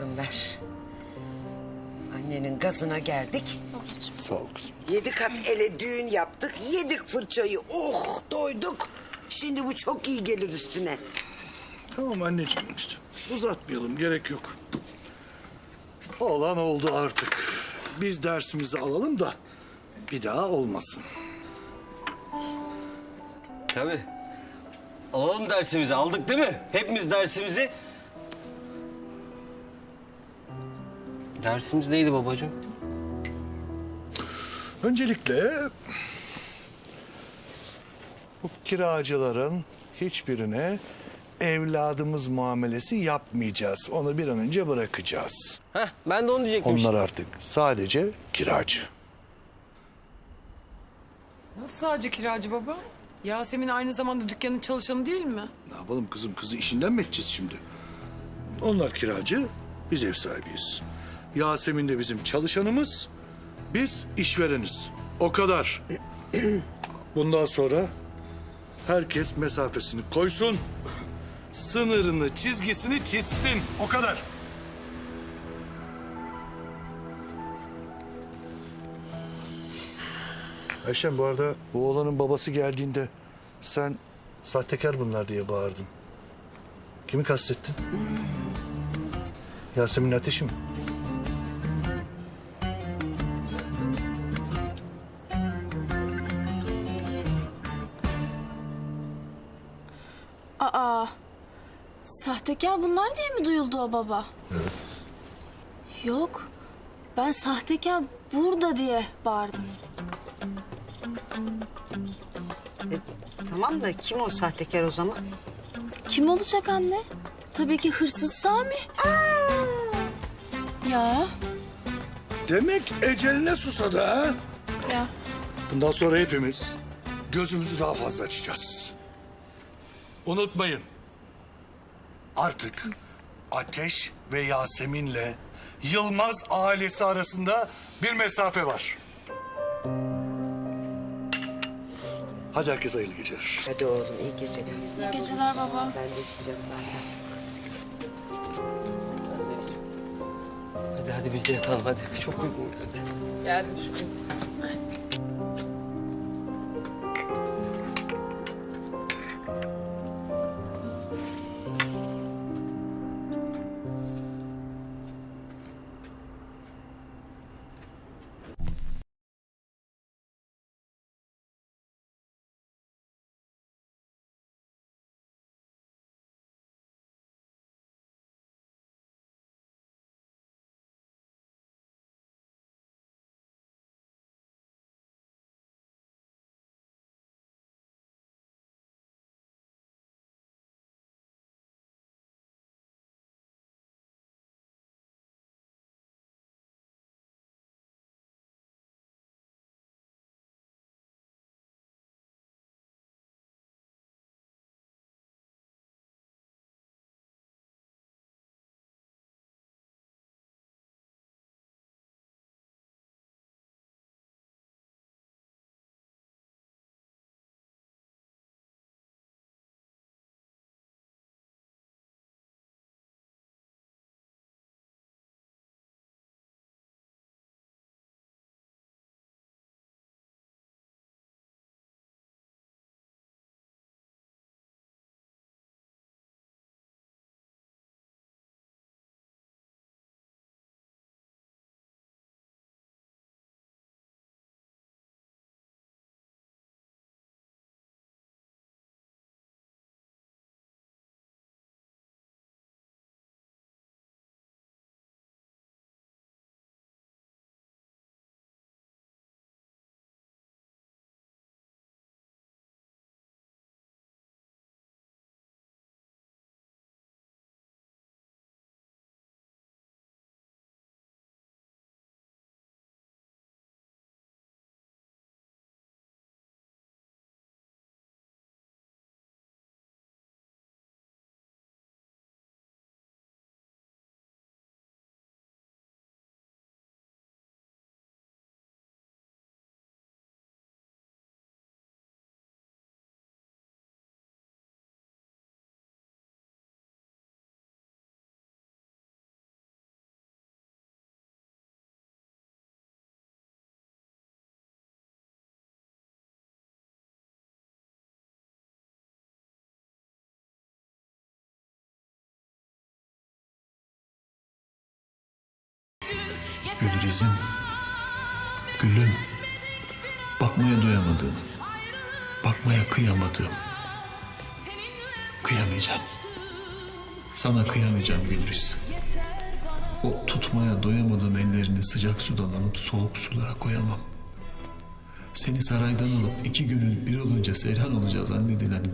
kızım ver. Annenin gazına geldik. Sağ ol kızım. Yedi kat ele düğün yaptık. Yedik fırçayı. Oh doyduk. Şimdi bu çok iyi gelir üstüne. Tamam anneciğim işte. Uzatmayalım gerek yok. Olan oldu artık. Biz dersimizi alalım da bir daha olmasın. Tabii. Alalım dersimizi. Aldık değil mi? Hepimiz dersimizi. Dersimiz neydi babacığım? Öncelikle bu kiracıların hiçbirine evladımız muamelesi yapmayacağız. Onu bir an önce bırakacağız. Heh, ben de onu diyecektim Onlar işte. artık sadece kiracı. Nasıl sadece kiracı baba? Yasemin aynı zamanda dükkanın çalışanı değil mi? Ne yapalım kızım kızı işinden mi edeceğiz şimdi? Onlar kiracı, biz ev sahibiyiz. Yasemin de bizim çalışanımız, biz işvereniz. O kadar. Bundan sonra herkes mesafesini koysun. Sınırını, çizgisini çizsin. O kadar. Ayşen bu arada bu oğlanın babası geldiğinde sen sahtekar bunlar diye bağırdın. Kimi kastettin? Yasemin Ateş'i mi? Aa, sahtekar bunlar diye mi duyuldu o baba? Evet. Yok, ben sahtekar burada diye bağırdım. Tamam da kim o sahtekar o zaman? Kim olacak anne? Tabii ki hırsız Sami. Ya, Demek eceline susadı ha? ya. Bundan sonra hepimiz gözümüzü daha fazla açacağız. Unutmayın. Artık Ateş ve Yasemin'le Yılmaz ailesi arasında bir mesafe var. Hadi herkes hayırlı geceler. Hadi oğlum iyi geceler. İyi geceler baba. Ben de gideceğim zaten. Hadi hadi biz de yatalım hadi. Çok uygun geldi. Geldim şu Gülrizim. Gülüm. Bakmaya doyamadım. Bakmaya kıyamadım. Kıyamayacağım. Sana kıyamayacağım Gülriz. O tutmaya doyamadığım ellerini sıcak sudan alıp soğuk sulara koyamam. Seni saraydan alıp iki gönül bir olunca seyran olacağız zannedilen